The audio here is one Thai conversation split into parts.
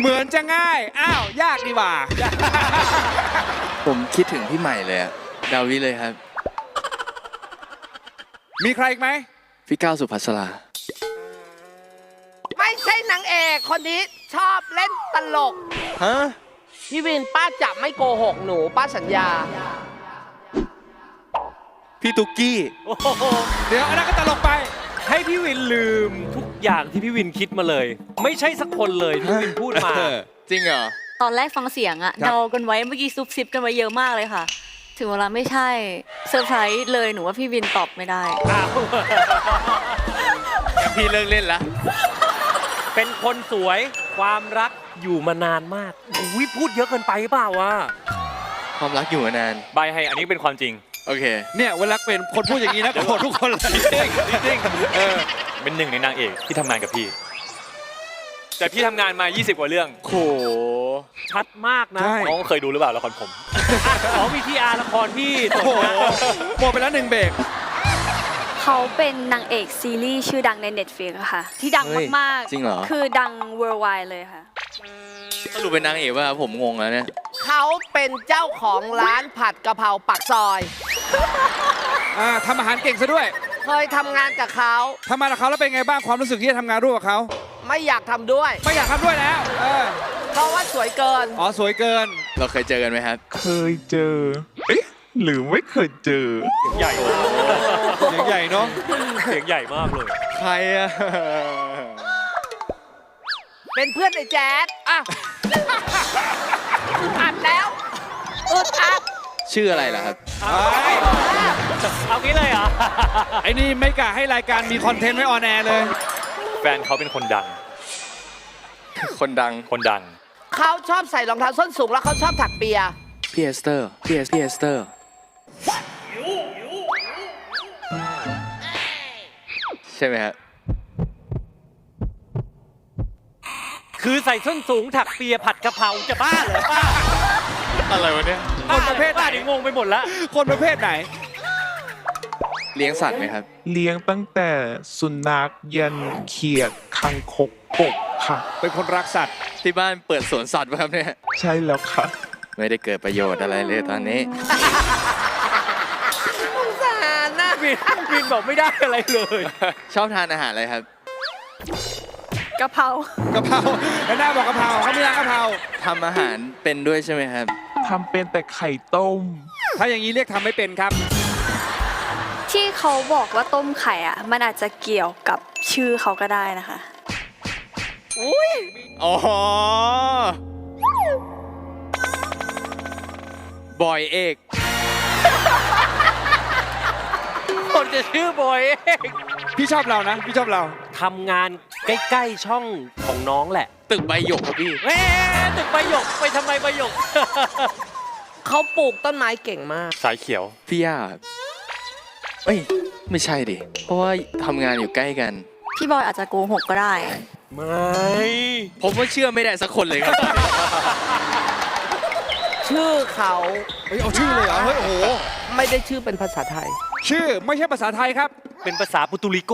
เหมือนจะง่าย อ้าว ยากดีกว่า ผมคิดถึงพี่ใหม่เลยอะดาวิเลยครับ มีใครอีกไหม พี่ก้าวสุภัสรา ไม่ใช่นางเอกคนนี้ชอบเล่นตลก ฮะ พี่วินป้าจะไม่โกหกหนูป้าสัญญา พี่ตุ๊กกี้โอ้โหเดี๋ยวอันนั้นก็ตลกไป ให้พี่วินลืมทุกอย่างที่พี่วินคิดมาเลย ไม่ใช่สักคนเลยที่พี่วินพูดมาจริงเหรอ ตอนแรกฟังเสียงอะครับ เดากันไว้เมื่อกี้ซุบซิบกันไว้เยอะมากเลยค่ะ ถึงเวลาไม่ใช่เซอร์ไพรส์เลยหนูว่าพี่วินตอบไม่ได้อ้าวพี่เลิกเล่นละ เป็นคนสวยความรักอยู่มานานมากอุ้ยพูดเยอะเกินไปเปล่าวะความรักอยู่มานาน ใบให้อันนี้เป็นความจริง โอเค เนี่ยเวลาเป็นคนพูดอย่างนี้นะโกรธทุกคนเลยจริงเออเป็นหนึ่งในนางเอกที่ทำงานกับพี่ แต่พี่ทำงานมา 20 กว่าเรื่อง โห ชัดมากนะใช่ น้องเคยดูหรือเปล่าละครผมอ๋อวีทีอาร์ละครพี่โอ้โหหมดไปแล้วหนึ่งเบรก เขาเป็นนางเอกซีรีส์ชื่อดังใน Netflix อะค่ะ ที่ดังเฮ้ยมากจริงเหรอ คือดัง worldwide เลยค่ะ สรุปเป็นนางเอกว่าผมงงแล้วเนี่ย เขาเป็นเจ้าของร้านผัดกะเพราปักซอย อ่าทำอาหารเก่งซะด้วยเคยทำงานกับเขาทำมากับเขาแล้วเป็นไงบ้างความรู้สึกที่จะทำงานร่วมกับเขาไม่อยากทำด้วย ไม่อยากทำด้วยแล้วเออเพราะว่าสวยเกิน อ๋อสวยเกิน เราเคยเจอกันไหมครับ เคยเจอ เอ๊ะ หรือไม่เคยเจอ ใหญ่เสียงใหญ่เนาะเสียงใหญ่มากเลย ใครอะเป็นเพื่อนไอ้แจ๊ดอะอัดแล้วอึดอัด ชื่ออะไรล่ะครับ เอางี้เลยเหรอ ไอ้นี่ไม่กะให้รายการมีคอนเทนต์ไว้ออนแอร์เลย แฟนเขาเป็นคนดัง คนดังคนดัง เขาชอบใส่รองเท้าส้นสูงแล้วเขาชอบถักเปียพี่เอสเตอร์พี่เอสพี่เอสเตอร์ใช่ไหมฮะคือใส่ส้นสูงถักเปียผัดกะเพราจะบ้าเหรอป้า อะไรวะเนี่ย คนประเภทไหนป้านี่งงไปหมดละคนประเภทไหน เลี้ยงสัตว์ไหมครับ เลี้ยงตั้งแต่สุนัขยันเขียดคังคกกบค่ะ เป็นคนรักสัตว์ที่บ้านเปิดสวนสัตว์ป่ะครับเนี่ย ใช่แล้วค่ะ ไม่ได้เกิดประโยชน์อะไรเลยตอนนี้ สงสารนะวินวินบอกไม่ได้อะไรเลย ชอบทานอาหารอะไรครับ กะเพรากะเพราแล้วหน้าบอกกะเพราเขาไม่ร้านกะเพราทำอาหารเป็นด้วยใช่ไหมครับ ทำเป็นแต่ไข่ต้ม ถ้าอย่างนี้เรียกทำไม่เป็นครับ ที่เขาบอกว่าต้มไข่อะมันอาจจะเกี่ยวกับชื่อเขาก็ได้นะคะ อ๋อบอยเอก คนจะชื่อบอยเองพี่ชอบเรานะ พี่ชอบเรา ทำงานใกล้ๆช่องของน้องแหละตึกใบหยกครับพี่ เอ๊ะตึกประโยคไปทำไมประโยคเขาปลูกต้นไม้เก่งมาก สายเขียวพี่ย่าครับเอ้ย ไม่ใช่ดิ เพราะว่าทำงานอยู่ใกล้กัน พี่บอยอาจจะโกหกก็ได้ ไม่ผมว่าเชื่อไม่ได้สักคนเลยครับ ชื่อเขาเฮ้ยเอาชื่อเลยเหรอเฮ้ยโอ้โห ไม่ได้ชื่อเป็นภาษาไทย ชื่อไม่ใช่ภาษาไทยครับ เป็นภาษาปุตุริโก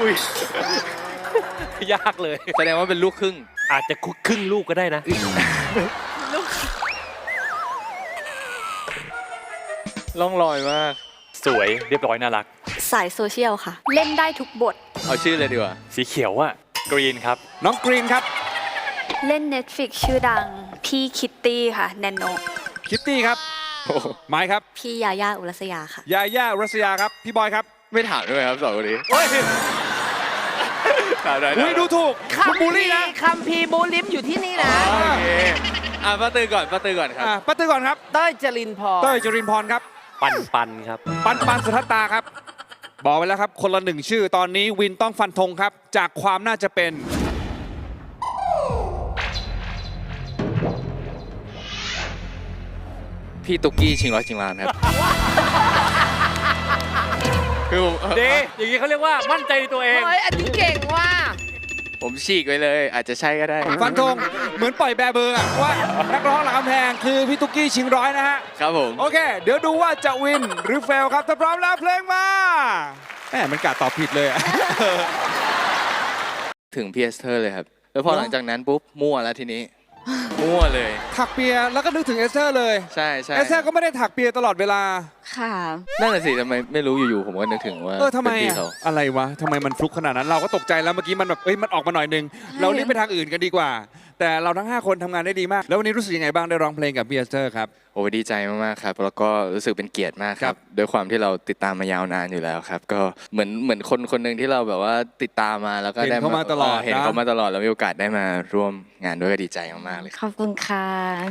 อุ้ยยากเลย แสดงว่าเป็นลูกครึ่ง อาจจะครึ่งลูกก็ได้นะ ล่องลอยมาก สวยเรียบร้อยน่ารัก สายโซเชียลค่ะ เล่นได้ทุกบท เอาชื่อเลยดีกว่า สีเขียวอะกรีนครับ น้องกรีนครับ เล่น Netflix ชื่อดัง พี่คิตตี้ค่ะ แนนโนคิตตี้ครับไม้ครับ พี่ยาย่าอุรัสยาค่ะ ยาย่ารัสยาครับ พี่บอยครับ ไม่ถามด้วยครับสองคนนี้ โอ้ยถามได้อุ้ยดูถูกคุณบูลลี่นะคัมพีร์บูลลิมอยู่ที่นี่นะโอเคอะป้าตือก่อนป้าตือก่อนครับ อะป้าตื้อก่อนครับเต้ยจรินพรเต้ยจรินพรครับ ปันปันครับ ปันปันสุทัตตาครับ บอกไปแล้วครับ คนละหนึ่งชื่อตอนนี้วินต้องฟันธงครับ จากความน่าจะเป็น พี่ตุ๊กกี้ชิงร้อยชิงล้านครับ คือผมเดอย่างนี้เขาเรียกว่ามั่นใจในตัวเอง เฮ้ย อันนี้เก่งว่ะ ผมฉีกไว้เลย อาจจะใช่ก็ได้ ฟันธงเหมือนปล่อยแบร์เบอร์อะว่านักร้องหลังกำแพงคือพี่ตุ๊กกี้ชิงร้อยนะฮะ ครับผม โอเค เดี๋ยวดูว่าจะวินหรือเฟลครับ ถ้าพร้อมแล้วเพลงมาแหมมันกะตอบผิดเลยอะ ถึงพีเอสเธอร์เลยครับ แล้วพอเหรอหลังจากนั้นปุ๊บมั่วแล้วทีนี้ มั่วเลย ถักเปียแล้วก็นึกถึงเอสเธอร์เลยใช่ใช่เอสเธอร์ก็ไม่ได้ถักเปียตลอดเวลา ค่ะ นั่นแหละสิทำไมไม่รู้อยู่ๆผมก็นึกถึงว่าเออทำไมป็นพี่อะเขาอะไรวะทำไมมันฟลุกขนาดนั้น เราก็ตกใจแล้วเมื่อกี้มันแบบเอ้ยมันออกมาหน่อยนึง เรารีบไปทางอื่นกันดีกว่า แต่เราทั้ง 5 คนทำงานได้ดีมาก แล้ววันนี้รู้สึกยังไงบ้างได้ร้องเพลงกับพี่เอสเธอร์ครับโอ้ยดีใจมากๆครับ แล้วก็รู้สึกเป็นเกียรติมากคครัรับบด้วยความที่เราติดตามมายาวนานอยู่แล้วครับ ก็เหมือนเหมือนคนคนหนึ่งที่เราแบบว่าติดตามมาแล้วก็เห็นได้เขามาตลอดเห็นนะเขามาตลอดแล้วมีโอกาสได้มาร่วมงานด้วยก็ดีใจมากๆเลยขอบคุณค่ะ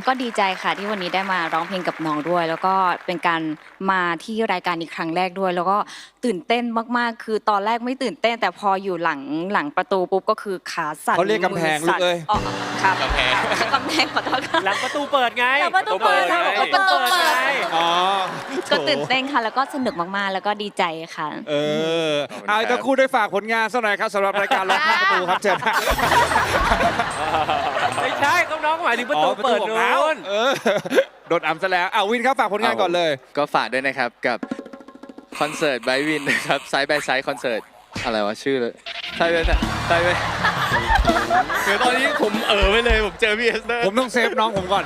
ก็ดีใจค่ะที่วันนี้ได้มาร้องเพลงกับน้องด้วย แล้วก็เป็นการมาที่รายการอีกครั้งแรกด้วย แล้วก็ตื่นเต้นมากๆ คือตอนแรกไม่ตื่นเต้น แต่พออยู่หลังหลังประตูปุ๊บก็คือขาสั่นเขาเรียกกำแพงมืสั่นลูกเอ้ยอ๋อครับกำแพงกำแพงขอโทษค่ะหลังประตูเปิดไงหลังประตูเปิดไงหลังประตูเปิดไงอ๋อก็ตื่นเต้นค่ะ แล้วก็สนุกมากๆ แล้วก็ดีใจค่ะ เออขอบคุณเอาครับตะคู่ได้ฝากผลงานสักหน่อยครับสำหรับรายการร้องข้ามประตูครับเชิญไม่ใช่ต้องน้องหมายถึงประตูเปิดของนู้เขานเออโดดอ่ำซะแล้วอ่าวินครับฝากผลงานก่อนเลย ก็ฝากด้วยนะครับกับคอนเสิร์ตไบวินนะครับไซด์บายไซด์คอนเสิร์ตอะไรวะชื่อเลยไซด์บายไซด์บายเดี๋ยวตอนนี้ผมเออไปเลยผมเจอพี่เอสเตอร์ผมต้องเซฟน้องผมก่อน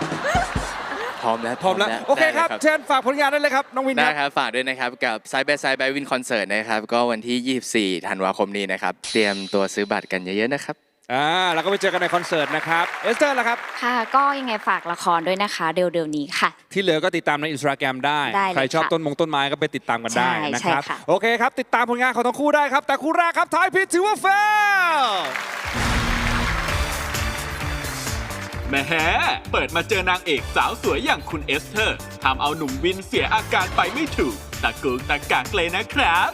พร้อมแล้วพร้อมแล้ว โอเคครับได้ลยเชิญฝากผลงานได้เลยครับ น้องวินคได้รับครับ ฝากด้วยนะครับ กับไซด์บายไซด์บายวินคอนเสิร์ตนะครับ ก็วันที่ 24 ธันวาคมนี้นะครับ เตรียมตัวซื้อบัตรกันเยอะๆนะครับอ่าแล้วก็ไปเจอกันในคอนเสิร์ตนะครับเอสเตอร์ละครับ ค่ะก็ยังไงฝากละครด้วยนะคะเร็วๆนี้ค่ะ ที่เหลือก็ติดตามในอินสตาแกรมได้ได้เลยใครชอบค่ะต้นมงต้นไม้ก็ไปติดตามกันได้ใช่นะครับใช่ค่ะโอเคครับ ติดตามผลงานของทั้งคู่ได้ครับ แต่คู่แรกครับท้ายพิษถือว่าเฟล แหมเปิดมาเจอนางเอกสาวสวยอย่างคุณเอสเธอร์ทำเอาหนุ่มวินเสียอาการไปไม่ถูกตะกุกตะกากเลยนะครับ